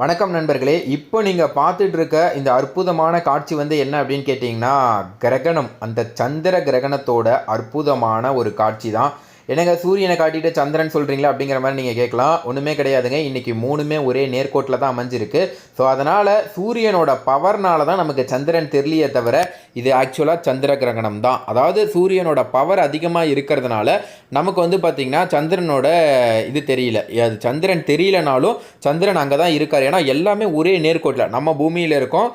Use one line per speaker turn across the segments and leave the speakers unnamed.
வணக்கம் நண்பர்களே இப்போ நீங்கள் பார்த்துட்டு இருக்க இந்த அற்புதமான காட்சி வந்து என்ன அப்படின்னு கேட்டிங்கன்னா கிரகணம். அந்த சந்திர கிரகணத்தோட அற்புதமான ஒரு காட்சி தான். என்னங்க சூரியனை காட்டிட்டு சந்திரன் சொல்கிறீங்களா அப்படிங்கிற மாதிரி நீங்கள் கேட்கலாம். ஒன்றுமே கிடையாதுங்க. இன்றைக்கி மூணுமே ஒரே நேர்கோட்டில் தான் அமைஞ்சிருக்கு. ஸோ அதனால் சூரியனோட பவர்னால தான் நமக்கு சந்திரன் தெரியலையே தவிர இது ஆக்சுவலாக சந்திர கிரகணம் தான். அதாவது சூரியனோட பவர் அதிகமாக இருக்கிறதுனால நமக்கு வந்து பார்த்திங்கன்னா சந்திரனோட இது தெரியல. அது சந்திரன் தெரியலனாலும் சந்திரன் அங்கே தான் இருக்கார். ஏன்னா எல்லாமே ஒரே நேர்கோட்டில். நம்ம பூமியில் இருக்கோம்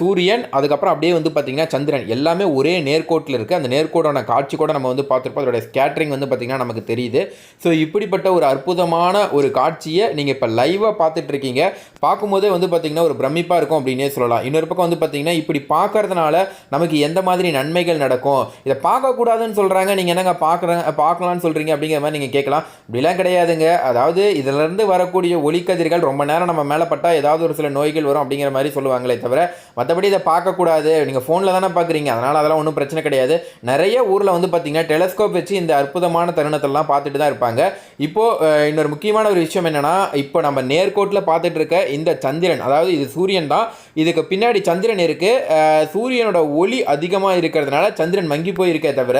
சூரியன் அதுக்கப்புறம் அப்படியே வந்து பார்த்திங்கன்னா சந்திரன். எல்லாமே ஒரே நேர்கோட்டில் இருக்குது அந்த நேர்கோடான காட்சி கூட நம்ம வந்து பார்த்துருப்போம். அதோட ஸ்கேட்டரிங் வந்து பார்த்திங்கன்னா நமக்கு தெரியுது. ஸோ இப்படிப்பட்ட ஒரு அற்புதமான ஒரு காட்சியை நீங்கள் இப்போ லைவாக பார்த்துட்டு இருக்கீங்க பார்க்கும்போதே வந்து பார்த்திங்கன்னா ஒரு பிரமிப்பாக இருக்கும் அப்படின்னே சொல்லலாம். இன்னொரு பக்கம் வந்து பார்த்திங்கன்னா இப்படி பார்க்கறதுனால நமக்கு எந்த மாதிரி நன்மைகள் நடக்கும்? இதை பார்க்கக்கூடாதுன்னு சொல்கிறாங்க நீங்கள் என்னங்க பார்க்குறேன் பார்க்கலாம்னு சொல்கிறீங்க அப்படிங்கிற மாதிரி நீங்கள் கேட்கலாம். இப்படிலாம் கிடையாதுங்க. அதாவது இதிலிருந்து வரக்கூடிய ஒளிக்கதிர்கள் ரொம்ப நேரம் நம்ம மேலே பட்டால் ஏதாவது ஒரு சில நோய்கள் வரும் அப்படிங்கிற மாதிரி சொல்லுவாங்களே தவிர மற்றபடி இதை பார்க்கக்கூடாது. நீங்கள் ஃபோனில் தானே பார்க்குறீங்க. அதனால் அதெல்லாம் ஒன்றும் பிரச்சனை கிடையாது. நிறைய ஊரில் வந்து பார்த்தீங்கன்னா டெலஸ்கோப் வச்சு இந்த அற்புதமான தருணத்தெல்லாம் பார்த்துட்டு தான் இருப்பாங்க. இப்போது இன்னொரு முக்கியமான ஒரு விஷயம் என்னென்னா இப்போ நம்ம நேர்கோட்டில் பார்த்துட்டு இருக்க இந்த சந்திரன் அதாவது இது சூரியன் தான். இதுக்கு பின்னாடி சந்திரன் இருக்குது சூரியனோட ஒளி அதிகமாக இருக்கிறதுனால சந்திரன் மங்கி போய் இருக்கே தவிர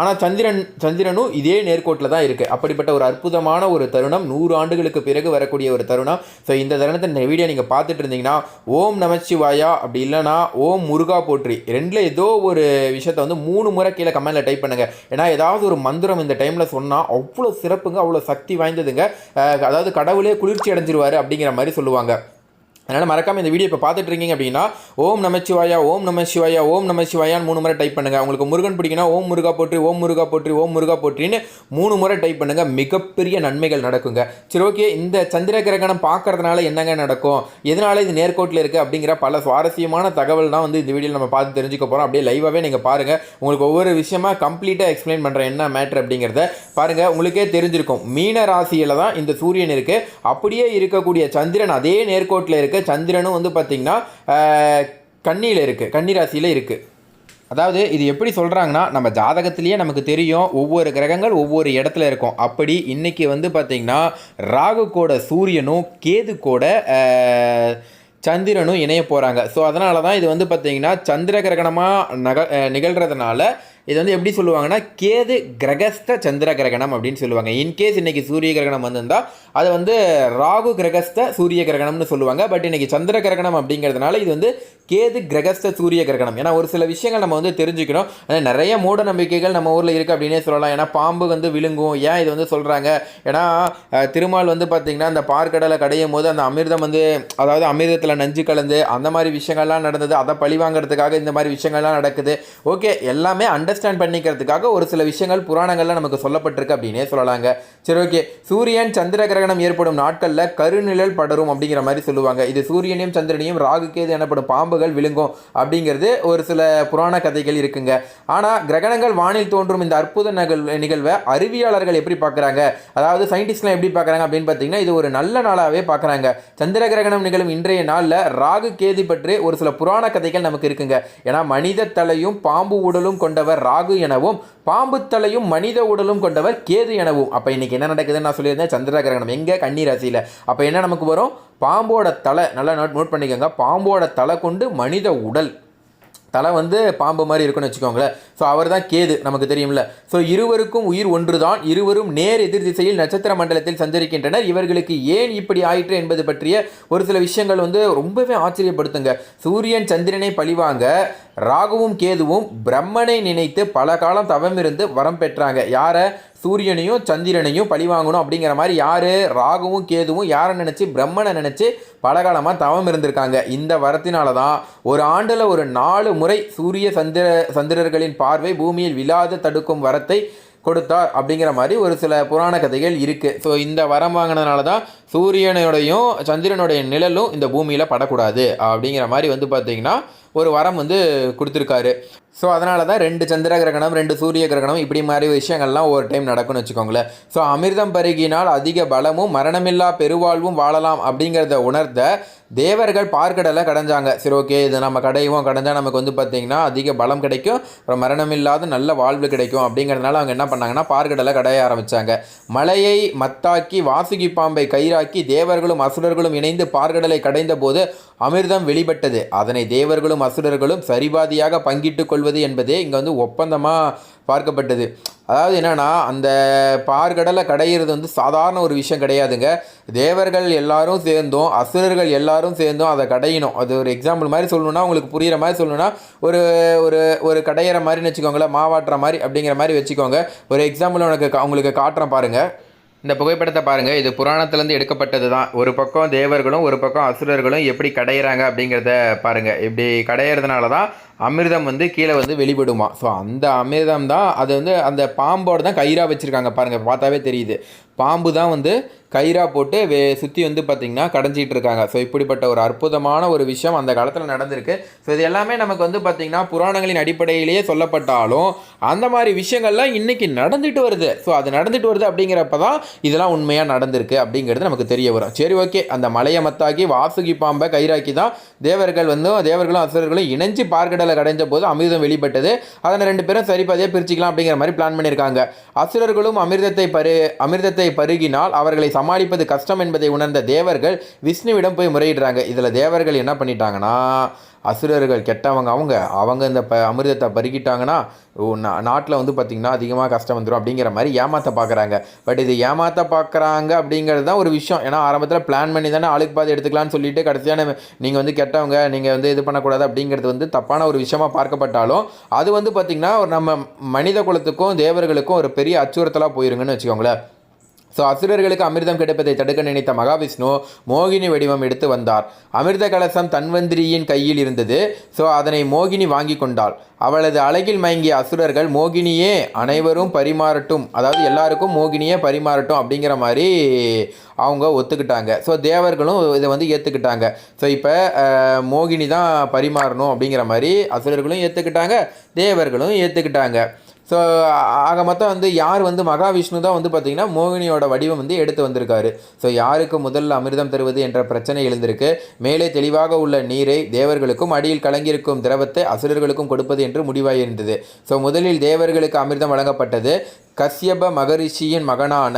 ஆனால் சந்திரன் சந்திரனும் இதே நேர்கோட்டில் தான் இருக்குது அப்படிப்பட்ட ஒரு அற்புதமான ஒரு தருணம் நூறு ஆண்டுகளுக்கு பிறகு வரக்கூடிய ஒரு தருணம். ஸோ இந்த தருணத்தை இந்த வீடியோ நீங்கள் பார்த்துட்டு இருந்தீங்கன்னா ஓம் நமச்சிவாயா அப்படி இல்லைனா ஓம் முருகா போற்றி. ரெண்டில் ஏதோ ஒரு விஷயத்தை வந்து மூணு முறை கீழே கமெண்ட்டில் டைப் பண்ணுங்க. ஏன்னா ஏதாவது ஒரு மந்திரம் இந்த டைமில் சொன்னால் அவ்வளோ சிறப்புங்க அவ்வளோ சக்தி வாய்ந்ததுங்க. அதாவது கடவுளே குளிர்ச்சி அடைஞ்சிருவாரு அப்படிங்கிற மாதிரி சொல்லுவாங்க. அதனால் மறக்காம இந்த வீடியோ இப்போ பார்த்துட்டு இருக்கீங்க அப்படின்னா ஓம் நமச்சிவாயா ஓம் நமச்சிவாயா ஓம் நமச்சிவாயான்னு மூணு முறை டைப் பண்ணுங்கள் உங்களுக்கு முருகன் பிடிக்குன்னா ஓம் முருகா போற்றி ஓம் முருகா போற்றி ஓம் முருகா போற்றின்னு மூணு முறை டைப் பண்ணுங்கள் மிகப்பெரிய நன்மைகள் நடக்குங்க. சரி ஓகே இந்த சந்திர கிரகணம் பார்க்கறதுனால என்னங்க நடக்கும்? எதனால இது நேர்கோட்டில் இருக்குது அப்படிங்கிற பல சுவாரஸ்யமான தகவல் தான் வந்து இந்த வீடியோவில் நம்ம பார்த்து தெரிஞ்சுக்க போகிறோம் அப்படியே லைவாகவே நீங்கள் பாருங்கள் உங்களுக்கு ஒவ்வொரு விஷயமா கம்ப்ளீட்டாக எக்ஸ்பிளைன் பண்ணுற என்ன மேட்ரு அப்படிங்கிறத பாருங்கள் உங்களுக்கே தெரிஞ்சிருக்கும். மீன ராசியில் தான் இந்த சூரியன் இருக்குது அப்படியே இருக்கக்கூடிய சந்திரன் அதே நேர்கோட்டில் இருக்க சந்திரனும் வந்து பார்த்திங்கன்னா கண்ணியில் இருக்குது கன்னி ராசியில் இருக்குது அதாவது இது எப்படி சொல்கிறாங்கன்னா நம்ம ஜாதகத்திலேயே நமக்கு தெரியும் ஒவ்வொரு கிரகங்கள் ஒவ்வொரு இடத்துல இருக்கும். அப்படி இன்றைக்கி வந்து பார்த்திங்கன்னா ராகு கூட சூரியனும் கேது கூட சந்திரனும் இணைய போகிறாங்க ஸோ அதனால தான் இது வந்து பார்த்திங்கன்னா சந்திர கிரகணமாக நக நிகழ்கிறதுனால இது வந்து எப்படி சொல்லுவாங்கன்னா கேது கிரகஸ்த சந்திர கிரகணம் அப்படின்னு சொல்லுவாங்க. இன்கேஸ் இன்னைக்கு சூரிய கிரகணம் வந்திருந்தால் அது வந்து ராகு கிரகஸ்த சூரிய கிரகணம்னு சொல்லுவாங்க. பட் இன்றைக்கி சந்திர கிரகணம் அப்படிங்கிறதுனால இது வந்து கேது கிரகஸ்த சூரிய கிரகணம். ஏன்னா ஒரு சில விஷயங்கள் நம்ம வந்து தெரிஞ்சுக்கணும். அஹ் நிறைய மூட நம்பிக்கைகள் நம்ம ஊரில் இருக்குது அப்படின்னே சொல்லலாம். ஏன்னா பாம்பு வந்து விழுங்கும். ஏன் இது வந்து சொல்கிறாங்க ஏன்னா திருமால் வந்து பார்த்திங்கன்னா அந்த பார்க்கடலை கடையும் போது அந்த அமிர்தம் வந்து அதாவது அமிர்தத்தில் நஞ்சு கலந்து அந்த மாதிரி விஷயங்கள்லாம் நடந்தது. அதை பழி வாங்குறதுக்காக இந்த மாதிரி விஷயங்கள்லாம் நடக்குது. ஓகே எல்லாமே அண்டர்ஸ்டாண்ட் பண்ணிக்கிறதுக்காக ஒரு சில விஷயங்கள் புராணங்கள்லாம் நமக்கு சொல்லப்பட்டிருக்கு அப்படின்னே சொல்லலாங்க. சரி ஓகே. சூரியன் சந்திர கிரகணம் ஏற்படும் நாட்களில் கருநிழல் படரும் அப்படிங்கிற மாதிரி சொல்லுவாங்க. இது சூரியனையும் சந்திரனையும் ராகு எனப்படும் பாம்புகள் விழுங்கும் அப்படிங்கிறது ஒரு சில புராண கதைகள் இருக்குங்க. ஆனால் கிரகணங்கள் வானில் தோன்றும் இந்த அற்புத நிகழ் நிகழ்வை அறிவியலாளர்கள் எப்படி பார்க்குறாங்க? அதாவது சயின்டிஸ்ட்லாம் எப்படி பார்க்குறாங்க அப்படின்னு பார்த்தீங்கன்னா இது ஒரு நல்ல நாளாகவே பார்க்குறாங்க. சந்திர கிரகணம் நிகழும் இன்றைய நாளில் ராகு கேது பற்றி ஒரு சில புராண கதைகள் நமக்கு இருக்குங்க. ஏன்னா மனித தலையும் பாம்பு உடலும் கொண்டவர் ராகு எனவும் பாம்பு தலையும் மனித உடலும் கொண்டவர் கேது எனவும். அப்போ இன்னைக்கு என்ன நடக்குதுன்னு நான் சொல்லியிருந்தேன். சந்திர கிரகணம் எங்கே கன்னி ராசியில் அப்போ என்ன நமக்கு வரும்? பாம்போட தலை. நல்லா நோட் நோட் பண்ணிக்கோங்க. பாம்போட தலை கொண்டு மனித உடல். தலை வந்து பாம்பு மாதிரி இருக்குன்னு வச்சுக்கோங்களேன். ஸோ அவர் தான் கேது நமக்கு தெரியும்ல. ஸோ இருவருக்கும் உயிர் ஒன்றுதான். இருவரும் நேர் எதிர் திசையில் நட்சத்திர மண்டலத்தில் சஞ்சரிக்கின்றனர். இவர்களுக்கு ஏன் இப்படி ஆயிற்று என்பது பற்றிய ஒரு சில விஷயங்கள் வந்து ரொம்பவே ஆச்சரியப்படுத்துங்க. சூரியன் சந்திரனை பழிவாங்க. ராகுவும் கேதுவும் பிரம்மனை நினைத்து பல காலம் தவம் இருந்து வரம் பெற்றாங்க. யாரை? சூரியனையும் சந்திரனையும் பழி வாங்கணும் அப்படிங்கிற மாதிரி யார்? ராகுவும் கேதுவும் யாரை நினச்சி? பிரம்மனை நினச்சி பலகாலமாக தவம் இருந்திருக்காங்க. இந்த வரத்தினால தான் ஒரு ஆண்டில் ஒரு நாலு முறை சூரிய சந்திர சந்திரர்களின் பார்வை பூமியில் விழாது தடுக்கும் வரத்தை கொடுத்தார் அப்படிங்கிற மாதிரி ஒரு சில புராண கதைகள் இருக்குது ஸோ இந்த வரம் வாங்கினதுனால தான் சூரியனுடையும் சந்திரனுடைய நிழலும் இந்த பூமியில் படக்கூடாது அப்படிங்கிற மாதிரி வந்து பார்த்திங்கன்னா ஒரு வரம் வந்து கொடுத்துருக்காரு. ஸோ அதனால தான் ரெண்டு சந்திர கிரகணம் ரெண்டு சூரிய கிரகணம் இப்படி மாதிரி விஷயங்கள்லாம் ஒரு டைம் நடக்கும்னு வச்சுக்கோங்களேன். ஸோ அமிர்தம் பருகினால் அதிக பலமும் மரணமில்லா பெருவாழ்வும் வாழலாம் அப்படிங்கிறத உணர்த்த தேவர்கள் பார்க்கடலை கடைஞ்சாங்க. சரி ஓகே இது நம்ம கடையும் கடைஞ்சால் நமக்கு வந்து பார்த்திங்கன்னா அதிக பலம் கிடைக்கும் அப்புறம் மரணமில்லாத நல்ல வாழ்வு கிடைக்கும் அப்படிங்கிறதுனால அவங்க என்ன பண்ணாங்கன்னா பார்க்கடலை கடைய ஆரம்பித்தாங்க மலையை மத்தாக்கி வாசுகி பாம்பை கயிறாக்கி தேவர்களும் அசுரர்களும் இணைந்து பார்க்கடலை கடைந்த போது அமிர்தம் வெளிப்பட்டது. அதனை தேவர்களும் அசுரர்களும் சரிபாதியாக பங்கிட்டு கொள்வது என்பதே இங்கே வந்து ஒப்பந்தமாக பார்க்கப்பட்டது. அதாவது என்னென்னா அந்த பார்கடலை கடையிறது வந்து சாதாரண ஒரு விஷயம் கிடையாதுங்க. தேவர்கள் எல்லாரும் சேர்ந்தும் அசுரர்கள் எல்லாரும் சேர்ந்தும் அதை கடையணும். அது ஒரு எக்ஸாம்பிள் மாதிரி சொல்லணும்னா உங்களுக்கு புரிகிற மாதிரி சொல்லணும்னா ஒரு ஒரு ஒரு கடையிற மாதிரின்னு வச்சுக்கோங்களேன் மாவாட்டுற மாதிரி அப்படிங்கிற மாதிரி வச்சுக்கோங்க. ஒரு எக்ஸாம்பிள் உனக்கு உங்களுக்கு காட்டுறேன் பாருங்கள் இந்த புகைப்படத்தை பாருங்கள் இது புராணத்துலேருந்து எடுக்கப்பட்டது தான் ஒரு பக்கம் தேவர்களும் ஒரு பக்கம் அசுரர்களும் எப்படி கடையிறாங்க அப்படிங்கிறத பாருங்கள் இப்படி கடையிறதுனால தான் அமிர்தம் வந்து கீழே வந்து வெளிப்படுமா. ஸோ அந்த அமிர்தம் தான் அது வந்து அந்த பாம்போட தான் கயிறாக வச்சுருக்காங்க பாருங்கள் பார்த்தாவே தெரியுது. பாம்பு தான் வந்து கயிறாக போட்டு வே சுற்றி வந்து பார்த்திங்கன்னா கடைஞ்சிட்டு இருக்காங்க. ஸோ இப்படிப்பட்ட ஒரு அற்புதமான ஒரு விஷயம் அந்த காலத்தில் நடந்திருக்கு. ஸோ இது எல்லாமே நமக்கு வந்து பார்த்திங்கன்னா புராணங்களின் அடிப்படையிலேயே சொல்லப்பட்டாலும் அந்த மாதிரி விஷயங்கள்லாம் இன்றைக்கி நடந்துட்டு வருது. ஸோ அது நடந்துட்டு வருது அப்படிங்கிறப்ப தான் இதெல்லாம் உண்மையாக நடந்திருக்கு அப்படிங்கிறது நமக்கு தெரிய வரும். சரி ஓகே. அந்த மலையை மத்தாக்கி வாசுகி பாம்பை கயிறாக்கி தான் தேவர்கள் வந்து தேவர்களும் அசுரர்களும் இணைஞ்சு பார்க்கடலை கடைஞ்ச போது அமிர்தம் வெளிப்பட்டது. அதனை ரெண்டு பேரும் சரிபாதையாக பிரிச்சுக்கலாம் அப்படிங்கிற மாதிரி பிளான் பண்ணியிருக்காங்க. அசுரர்களும் அமிர்தத்தை பரு அமிர்தத்தை பருகினால் அவர்களை சமாளிப்பது கஷ்டம் என்பதை உணர்ந்த தேவர்கள் விஷ்ணுவிடம் போய் முறையிடுறாங்க. இதில் தேவர்கள் என்ன பண்ணிட்டாங்கன்னா அசுரர்கள் கெட்டவங்க அவங்க அவங்க இந்த ப அமிர்தத்தை பருகிட்டாங்கன்னா நாட்டில் வந்து பார்த்திங்கன்னா அதிகமாக கஷ்டம் வந்துடும் அப்படிங்கிற மாதிரி ஏமாற்ற பார்க்குறாங்க பட் இது ஏமாற்ற பார்க்குறாங்க அப்படிங்கிறது தான் ஒரு விஷயம். ஏன்னா ஆரம்பத்தில் பிளான் பண்ணி தானே ஆளுக்கு பாதி எடுத்துக்கலாம்னு சொல்லிட்டு கடைசியான நீங்கள் வந்து கெட்டவங்க நீங்கள் வந்து இது பண்ணக்கூடாது அப்படிங்கிறது வந்து தப்பான ஒரு விஷயமாக பார்க்கப்பட்டாலும் அது வந்து பார்த்திங்கன்னா ஒரு நம்ம மனித குலத்துக்கும் தேவர்களுக்கும் ஒரு பெரிய அச்சுறுத்தலாக போயிருங்கன்னு வச்சுக்கோங்களேன். ஸோ அசுரர்களுக்கு அமிர்தம் கிடைப்பதை தடுக்க நினைத்த மகாவிஷ்ணு மோகினி வடிவம் எடுத்து வந்தார். அமிர்த கலசம் தன்வந்திரியின் கையில் இருந்தது. ஸோ அதனை மோகினி வாங்கி கொண்டாள். அவளது அழகில் மயங்கிய அசுரர்கள் மோகினியே அனைவரும் பரிமாறட்டும். அதாவது எல்லாருக்கும் மோகினியே பரிமாறட்டும் அப்படிங்கிற மாதிரி அவங்க ஒத்துக்கிட்டாங்க. ஸோ தேவர்களும் இதை வந்து ஏற்றுக்கிட்டாங்க ஸோ இப்போ மோகினி தான் பரிமாறணும் அப்படிங்கிற மாதிரி அசுரர்களும் ஏற்றுக்கிட்டாங்க தேவர்களும் ஏற்றுக்கிட்டாங்க ஸோ ஆக மொத்தம் வந்து யார் வந்து மகாவிஷ்ணு தான் வந்து பார்த்திங்கன்னா மோகினியோட வடிவம் வந்து எடுத்து வந்திருக்காரு. ஸோ யாருக்கு முதல்ல அமிர்தம் தருவது என்ற பிரச்சனை எழுந்திருக்கு. மேலே தெளிவாக உள்ள நீரை தேவர்களுக்கும் அடியில் கலங்கியிருக்கும் திரவத்தை அசுரர்களுக்கும் கொடுப்பது என்று முடிவாயிருந்தது. ஸோ முதலில் தேவர்களுக்கு அமிர்தம் வழங்கப்பட்டது. கஸ்யப மகரிஷியின் மகனான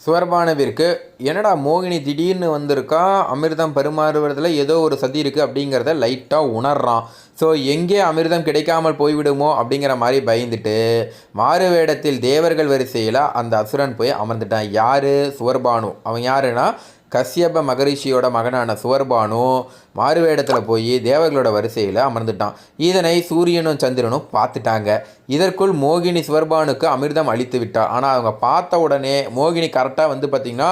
சுவர்பானவிற்கு என்னடா மோகினி திடீர்னு வந்திருக்கா? அமிர்தம் பரிமாறுவதில் ஏதோ ஒரு சதி இருக்குது அப்படிங்கிறத லைட்டாக உணர்றான். ஸோ எங்கே அமிர்தம் கிடைக்காமல் போய்விடுமோ அப்படிங்கிற மாதிரி பயந்துட்டு மாறு வேடத்தில் தேவர்கள் வரிசையில் அந்த அசுரன் போய் அமர்ந்துட்டான். யார்? சுவர்பானு. அவன் யாருன்னா கஷ்யப மகரிஷியோட மகனான சுவர்பானு மாறுவேடத்தில் போய் தேவர்களோட வரிசையில் அமர்ந்துட்டான். இதனை சூரியனும் சந்திரனும் பார்த்துட்டாங்க. இதற்குள் மோகினி சுவர்பானுக்கு அமிர்தம் அளித்து விட்டா ஆனால் அவங்க பார்த்த உடனே மோகினி கரெக்டாக வந்து பார்த்திங்கன்னா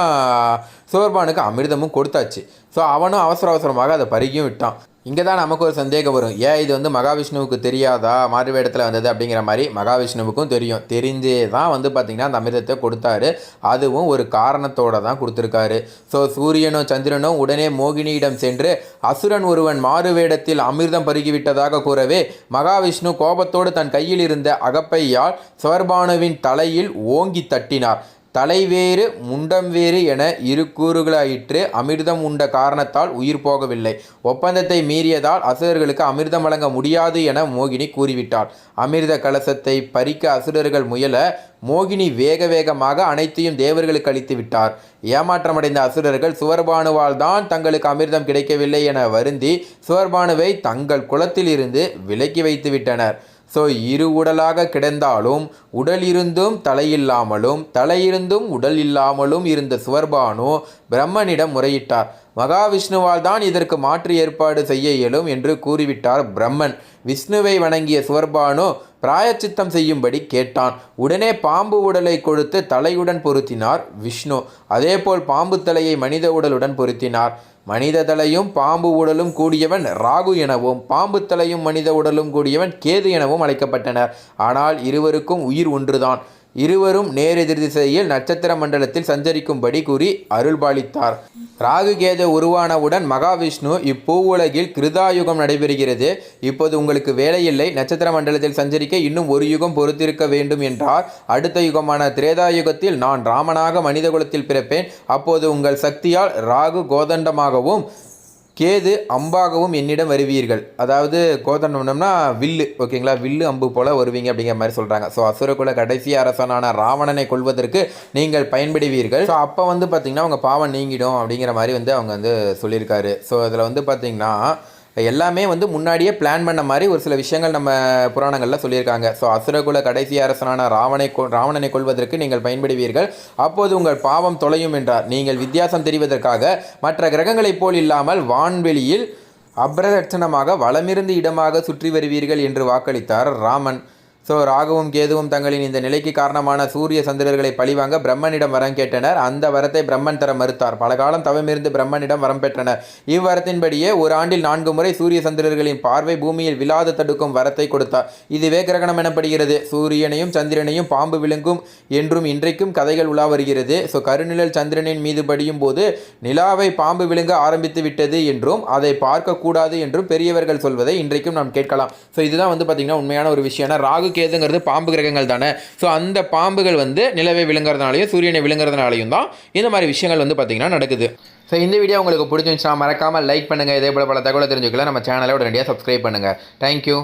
சுவர்பானுக்கு அமிர்தமும் கொடுத்தாச்சு. ஸோ அவனும் அவசர அவசரமாக அதை பருகியும் விட்டான். இங்கே தான் நமக்கு ஒரு சந்தேகம் வரும். ஏன் இது வந்து மகாவிஷ்ணுவுக்கு தெரியாதா? மாறுவேடத்தில் வந்தது அப்படிங்கிற மாதிரி மகாவிஷ்ணுவுக்கும் தெரியும். தெரிஞ்சே தான் வந்து பார்த்திங்கன்னா அந்த அமிர்தத்தை கொடுத்தாரு. அதுவும் ஒரு காரணத்தோடு தான் கொடுத்துருக்காரு. ஸோ சூரியனும் சந்திரனும் உடனே மோகினியிடம் சென்று அசுரன் ஒருவன் மாறுவேடத்தில் அமிர்தம் பருகிவிட்டதாக கூறவே மகாவிஷ்ணு கோபத்தோடு தன் கையில் இருந்த அகப்பையால் சுவர்பானுவின் தலையில் ஓங்கி தட்டினார். தலைவேறு முண்டம் வேறு என இரு கூறுகளாயிற்று. அமிர்தம் உண்ட காரணத்தால் உயிர் போகவில்லை. ஒப்பந்தத்தை மீறியதால் அசுரர்களுக்கு அமிர்தம் வழங்க முடியாது என மோகினி கூறிவிட்டாள். அமிர்த கலசத்தை பறிக்க அசுரர்கள் முயல மோகினி வேக வேகமாக அனைத்தையும் தேவர்களுக்கு அளித்து விட்டார். ஏமாற்றமடைந்த அசுரர்கள் சுவர்பானுவால் தான் தங்களுக்கு அமிர்தம் கிடைக்கவில்லை என வருந்தி சுவர்பானுவை தங்கள் குலத்தில் இருந்து விலக்கி வைத்து விட்டனர். ஸோ இரு உடலாக கிடந்தாலும் உடலிருந்தும் தலையில்லாமலும் தலையிருந்தும் உடல் இல்லாமலும் இருந்த சுவர்பானு பிரம்மனிடம் முறையிட்டார். மகாவிஷ்ணுவால் தான் இதற்கு மாற்று ஏற்பாடு செய்ய இயலும் என்று கூறிவிட்டார் பிரம்மன். விஷ்ணுவை வணங்கிய சுவர்பானு பிராயச்சித்தம் செய்யும்படி கேட்டான். உடனே பாம்பு உடலை கொடுத்து தலையுடன் பொருத்தினார் விஷ்ணு. அதேபோல் பாம்பு தலையை மனித உடலுடன் பொருத்தினார். மனித தலையும் பாம்பு உடலும் கூடியவன் ராகு எனவும் பாம்பு தலையும் மனித உடலும் கூடியவன் கேது எனவும் அழைக்கப்பட்டனர். ஆனால் இருவருக்கும் உயிர் ஒன்றுதான். இருவரும் நேரெதிர் திசையில் நட்சத்திர மண்டலத்தில் சஞ்சரிக்கும்படி கூறி அருள்பாலித்தார். ராகு கேது உருவானவுடன் மகாவிஷ்ணு இப்பூவுலகில் கிருதாயுகம் நடைபெறுகிறது. இப்போது உங்களுக்கு வேலையில்லை. நட்சத்திர மண்டலத்தில் சஞ்சரிக்க இன்னும் ஒரு யுகம் பொறுத்திருக்க வேண்டும் என்றார். அடுத்த யுகமான திரேதா யுகத்தில் நான் ராமனாக மனிதகுலத்தில் பிறப்பேன். அப்போது உங்கள் சக்தியால் ராகு கோதண்டமாகவும் கேது அம்பாகவும் என்னிடம் வருவீர்கள். அதாவது கோதண்டம்னா வில்லு ஓகேங்களா? வில்லு அம்பு போல வருவீங்க அப்படிங்கிற மாதிரி சொல்கிறாங்க ஸோ அசுரகுல கடைசி அரசனான ராவணனை கொள்வதற்கு நீங்கள் பயன்படுவீர்கள். ஸோ அப்போ வந்து பார்த்திங்கன்னா அவங்க பாவம் நீங்கிடும் அப்படிங்கிற மாதிரி வந்து அவங்க வந்து சொல்லியிருக்காரு. ஸோ அதில் வந்து பார்த்திங்கன்னா எல்லாமே வந்து முன்னாடியே பிளான் பண்ண மாதிரி ஒரு சில விஷயங்கள் நம்ம புராணங்களில் சொல்லியிருக்காங்க. ஸோ அசுரகுல கடைசி அரசனான ராவனை கொ ராவணனை கொள்வதற்கு நீங்கள் பயன்படுவீர்கள். அப்போது உங்கள் பாவம் தொலையும் என்றார். நீங்கள் வித்தியாசம் தெரிவதற்காக மற்ற கிரகங்களைப் போல் இல்லாமல் வான்வெளியில் அப்ரதட்சணமாக வளமிருந்து இடமாக சுற்றி வருவீர்கள் என்று வாக்களித்தார் ராமன். ஸோ ராகுவும் கேதுவும் தங்களின் இந்த நிலைக்கு காரணமான சூரிய சந்திரர்களை பழிவாங்க பிரம்மனிடம் வரம் கேட்டனர். அந்த வரத்தை பிரம்மன் தர மறுத்தார். பல காலம் தவமிருந்து பிரம்மனிடம் வரம் பெற்றனர். இவ்வரத்தின்படியே ஒரு ஆண்டில் நான்கு முறை சூரிய சந்திரர்களின் பார்வை பூமியில் விழாது தடுக்கும் வரத்தை கொடுத்தார். இதுவே கிரகணம் எனப்படுகிறது. சூரியனையும் சந்திரனையும் பாம்பு விழுங்கும் என்றும் இன்றைக்கும் கதைகள் உலா வருகிறது. ஸோ கருநிழல் சந்திரனின் மீது படியும் போது நிலாவை பாம்பு விழுங்க ஆரம்பித்து விட்டது என்றும் அதை பார்க்கக்கூடாது என்றும் பெரியவர்கள் சொல்வதை இன்றைக்கும் நாம் கேட்கலாம். ஸோ இதுதான் வந்து பார்த்திங்கன்னா உண்மையான ஒரு விஷயம். ராகு கேதுங்கிறது பாம்பு கிரகங்கள் தானே? ஸோ அந்த பாம்புகள் வந்து நிலவை விழுங்குறதுனாலையும் சூரியனை விழுங்குறதுனாலையும் தான் இந்த மாதிரி விஷயங்கள் வந்து பார்த்திங்கன்னா நடக்குது. ஸோ இந்த வீடியோ உங்களுக்கு பிடிச்சிருந்துச்சுன்னா மறக்காமல் லைக் பண்ணுங்கள் இதே போல் பல தகவலை தெரிஞ்சுக்கலாம் நம்ம சேனலை உடனடியாக சப்ஸ்கிரைப் பண்ணுங்கள் தேங்க்யூ